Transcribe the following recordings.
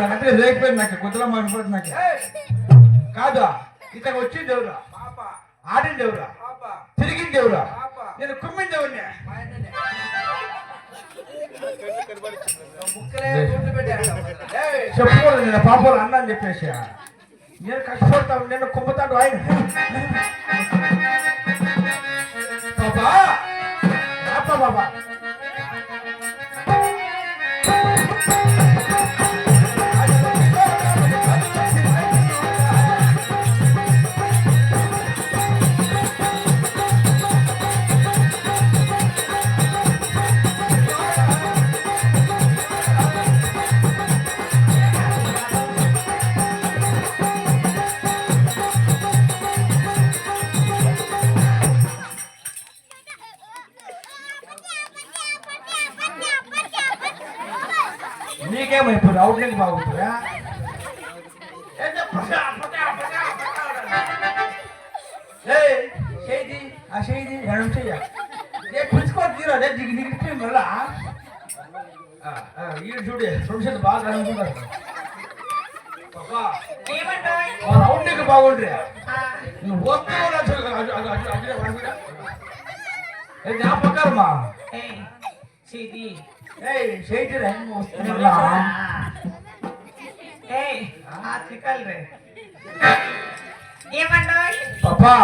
నాకంటే లేకపోయింది నాకు కొత్తలో మారిపోతుంది నాకు. కాదు ఇతను వచ్చింది ఎవరా పాప. తిరిగింది ఎవరా పాప. నేను పెట్టాడు. ఏయ్, చెప్పుకోలేదు నేను పాపలు అన్న అని చెప్పేసి. నేను కష్టపడతాను నేను కుమ్ముతాడు ఆయన. బాబా రాపా బాబా నీకేమైపోయింది అవుట్లెట్ బాగుంటుందా ఏం చెప్పరా? పట్టా, పట్టా, పట్టా. ఏయ్, చేయి ఆ చేయి ఎడం చెయ్య ఏ పిలుచుకోవద్దు తీరా అదే దిగి దిగి మళ్ళా ఈ చూడు రెండు చేతులు బాగా అనుకుంటారు పాపా రౌండ్కి బాగుండ్రి నువ్వు వస్తున్నావు నా చూడు, అటు, అటు, అటు, అటు, అటు, అటు. ఏ జ్ఞాపకమ్మా ఏయ్ చేయి రా వస్తున్నా పాపా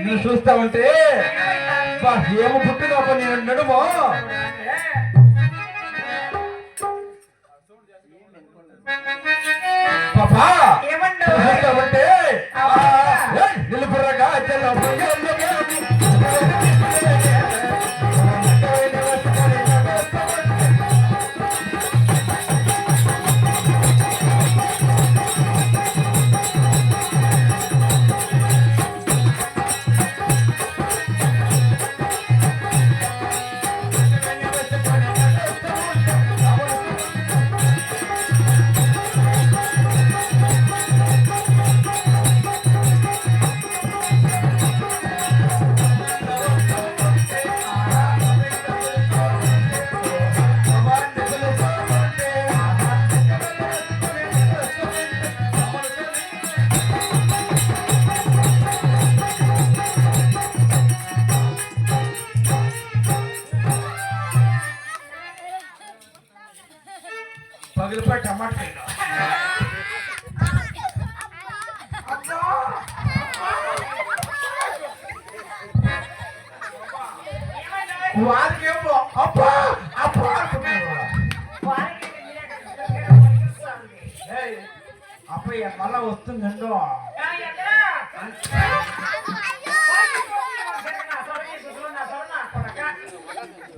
నువ్వు చూస్తా ఉంటే ఏమో? పుట్టిందో నేను నడుమో? పాపా ఏయ్, నిలుపురగా చెల్ల వారికేమో అప్పా అప్పా అప్పయ్య మళ్ళా వస్తుందండో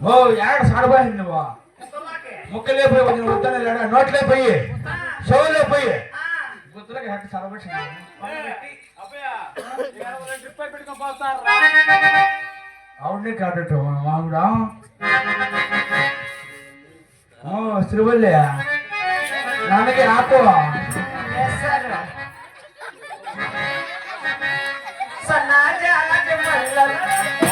ఓ ఏడ సాడబోయింది నువ్వు ముక్కలే పోయి వచ్చిన వద్దనే లేడా నోట్లే పోయి చెవులే పోయి గుర్తులకి அவனே காட்டட்டும் வாங்கலாம் ஓ சிறுவல்ல நாளைக்கு ஆப்போம் சன்னா ஜாலக்கு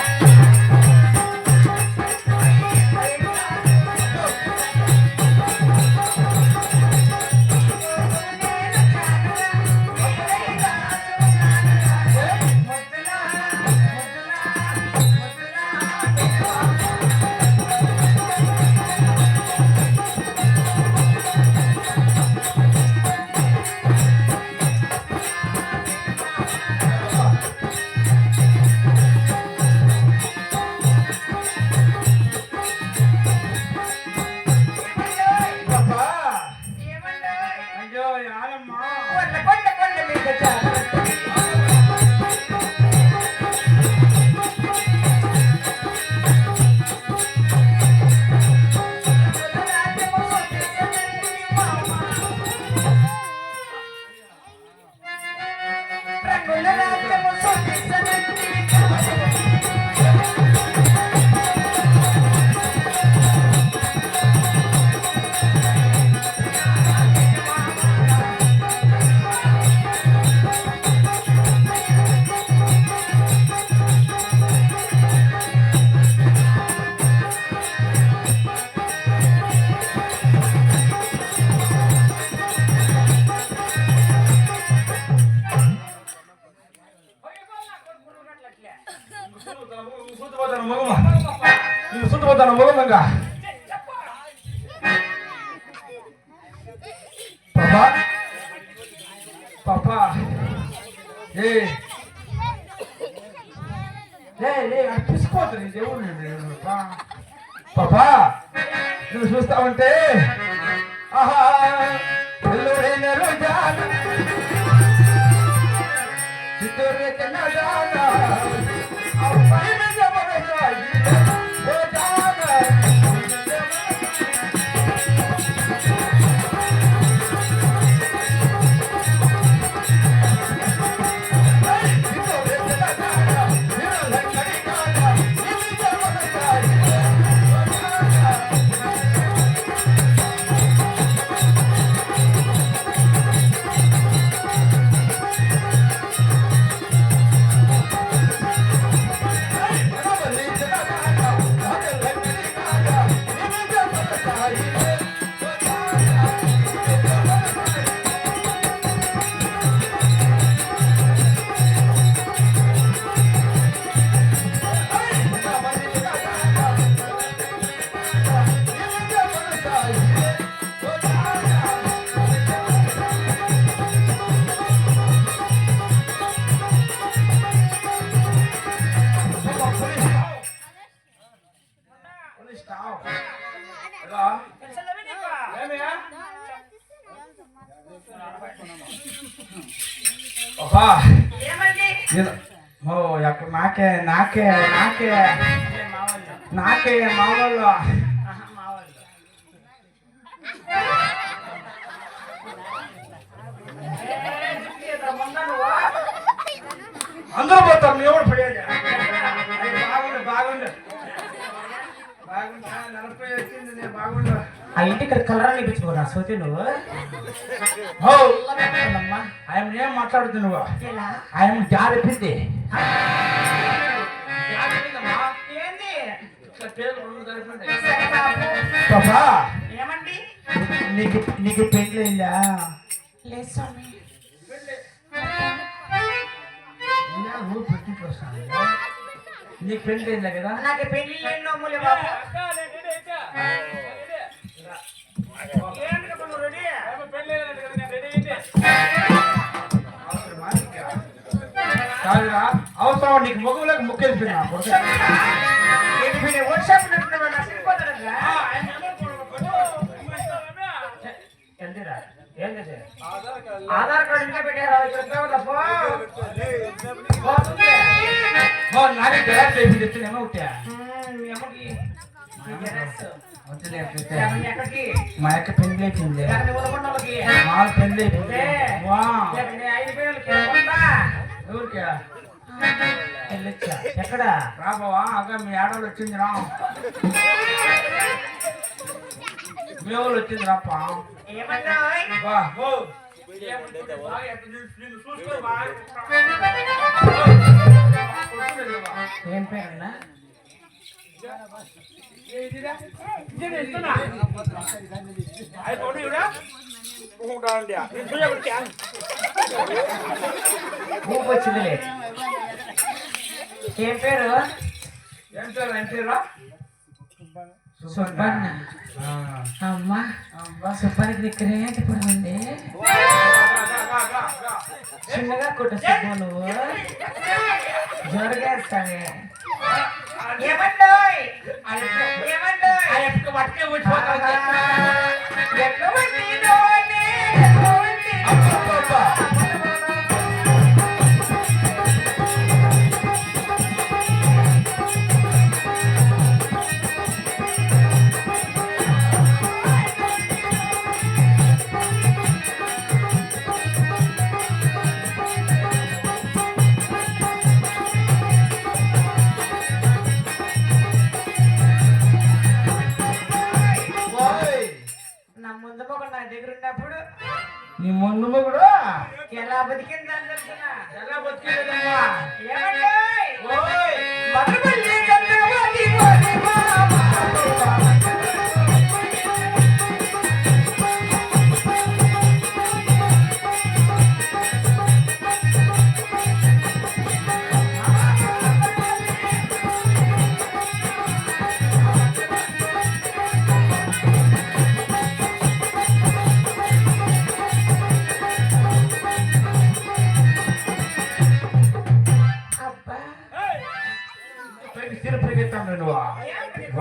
సుత్తపోతాను మగమ్మ నువ్వు సుత్తపోతాను మగమ్మంగా పాపా పాపా ఏ లే లే అనిపిసుకోవద్దు దేవుడు పాపా నువ్వు అబ్బా ఓ ఎక్కడ నాకే నాకే నాకే. నాకే మా వాళ్ళు అందరూ పోతారు మీ ఎవరు పడేది అది బాగుండు బాగుండు. బాగుండు ఆ, నలభై వచ్చింది నేను బాగుండు. ఆ ఇంటికి కలర్ అనిపించుకోరా సోతి నువ్వు? అమ్మా ఆయన ఏం మాట్లాడుతు నువ్వు? ఎలా? ఆయన జారిపింది. ఏమండి? నీకు నీకు పెళ్ళైందా లేదు స్వామి. నీకు పెళ్ళైందా కదా? నాకు బాబు. కాదురా అవసరం నీకు మొగలకు ముక్కెళ్ళిపోయినా? ఆధార్ కార్డు ఇంకా పెట్టారా? ఇక్కడ తప్ప నాకే గ్యాస్ చేసి తెచ్చినేమో ఉంటా మీ యొక్క పెళ్ళి అయిపోయింది. మా పెళ్ళి అయిపోయింది. ఎవరికి? వెళ్ళొచ్చా ఎక్కడ? రాబావా అక్క మీ ఆడవాళ్ళు వచ్చింది రా. మీ వాళ్ళు వచ్చింది రాప్ప ఏమన్నాయ్ బా ఓ బాగా ఎక్కడ చూసి నిన్ను చూసుకొని బాగా ఏం పేరన్నా ఊపు వచ్చిందిలే ఏం పేరు ఏం పేరు ఏం పేరు సుబ్బన్న ఆ. అమ్మా సుబ్బానికి దగ్గర ఏంటి పడుతుంది చిన్నగా కుట్ట సుబ్బు నువ్వు జోరుగేస్తావే ఏమండోయ్ ఏమండోయ్ ఆ యొక్క పట్టుకే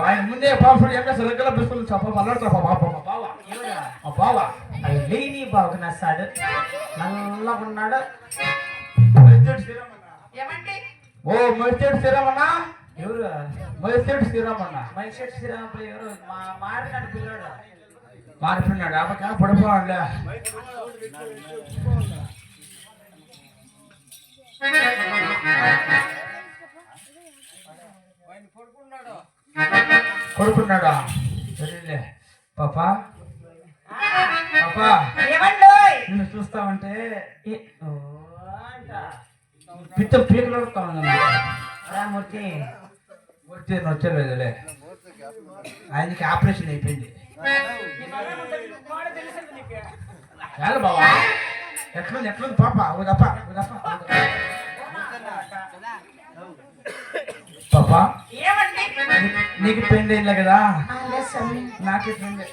ఆయన ముందే పాపడు ఎంత సిరకల బిస్కులు చప్ప పల్లడతా పాప మా బావ ఎవరా? మా బావ అవి లేని బాగున నస్తాడు నల్లగా ఉన్నాడు మైసెడ్ శ్రీరామన్న ఏమండి ఓ మైసెడ్ శ్రీరామన్న ఎవరు మైసెడ్ శ్రీరామన్న మైషెట్ శ్రీరాములు ఎవరు మా మారినాడు పిల్లోడు మారిపోయినాడు అప్పక పడిపోవాడులే కొడుకున్నాడా సరేలే. పాపా? నిన్ను చూస్తామంటే. పిచ్చ పీకలు రామూర్తి వచ్చే నొచ్చలేదులే ఆయనకి ఆపరేషన్ అయిపోయింది. చాలు బావా. ఎట్లుంది ఎట్లుంది పాప? ఉదప్ప ఉదప్ప పాప? నీకు పెళ్ళి అయిందిలే కదా. నాకే పెళ్ళి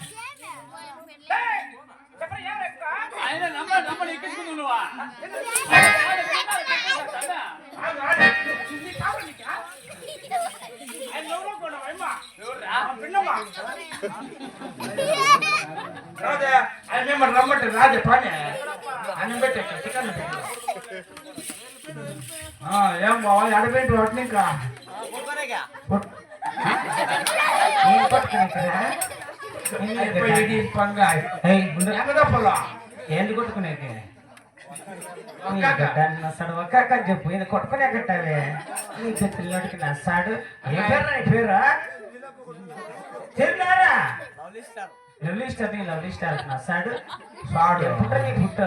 రాజా ఆయన ఏమన్నా రమ్మంటే రాజా పని. అన్నం పెట్టే చికెన్ ఏం బావా ఎడబెట్టి వాటిని ఇంకా. కొట్- ఏం కొట్టుకుని ఇక్కడ? ఏం అయిపోయి లేదు. ఇది పంగా ఏయ్, ఉండు. ఎంగదా పొలా ఏంది కొట్టుకునేకి. నస్తాడు ఒక్కాక అని చెప్పు. ఇది కొట్టుకునే కట్టావే నీకు పిల్లడికి నస్తాడు ఏ పేరు నీ పేరు తిన్నారా లవ్లీ స్టార్ నీ లవ్లీ స్టార్ నస్తాడు సాడు. పుట్ట నీ పుట్ట?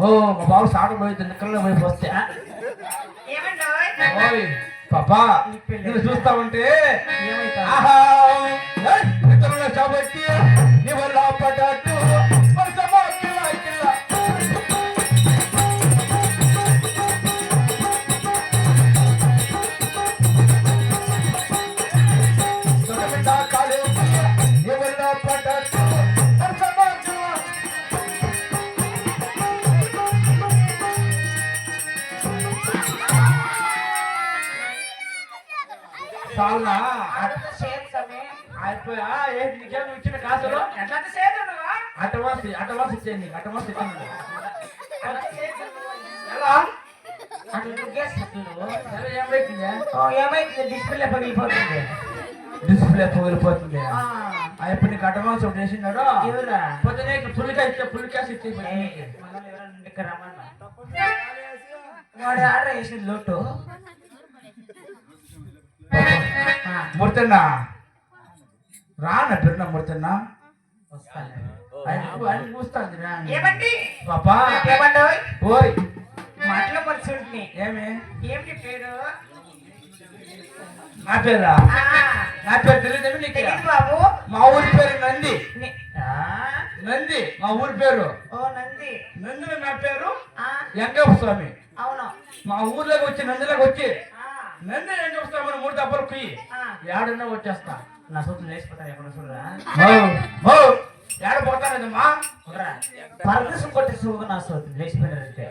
ఓ మా బాబు సాడు పోయి నిక్కల్లో పోయి ఓయ్. పాపా నేను చూస్తా ఉంటే ఆహా కాబట్టి నీ వల్ల చాలునా అయిపోయా నీకేం ఇచ్చిన కాసులు? ఇచ్చేయండి అటవాసి ఇచ్చేయండి ఎలా? ఏమైతుంది? డిస్ప్లే పగిలిపోతుంది. డిస్ప్లే పగిలిపోతుంది. అయిపోయి నీకు అటవాసి ఒకటి వేసినాడు పొద్దునే పులికాయ ఇచ్చే పులికాయ ఇచ్చే రమ్మన్నా. వాడు ఆర్డర్ వేసిన లోటు ఆ, ముర్తన్నా రాన పిన్న ముర్తన్నా వస్తాలే. ఆయన ఆయన చూస్తాను రా ఏమండి పాపా? ఏమండోయ్? ఓయ్. మాటల పరిస్థితిని ఏమి? ఏమిటి పేరు? నా పేరా? నా పేరు తెలియదేమి నీకు? బాబు. మా ఊరి పేరు నంది. నంది మా ఊరి పేరు. ఓ నంది. నందిలో నా పేరు ఆ, వెంకప్ప స్వామి. అవును. మా ఊర్లోకి వచ్చి నందిలోకి వచ్చి ఆ, నంది వెంకప్ప స్వామి మూడు దెబ్బలు ఆ. ఏడన్నా వచ్చేస్తా. నా సొత్తు లేచిపోతాను ఎక్కడ చూడరా? ఏడ పోతానమ్మా పరదేశం కొట్టి నా సొత్తు లేచిపోయినారంటే.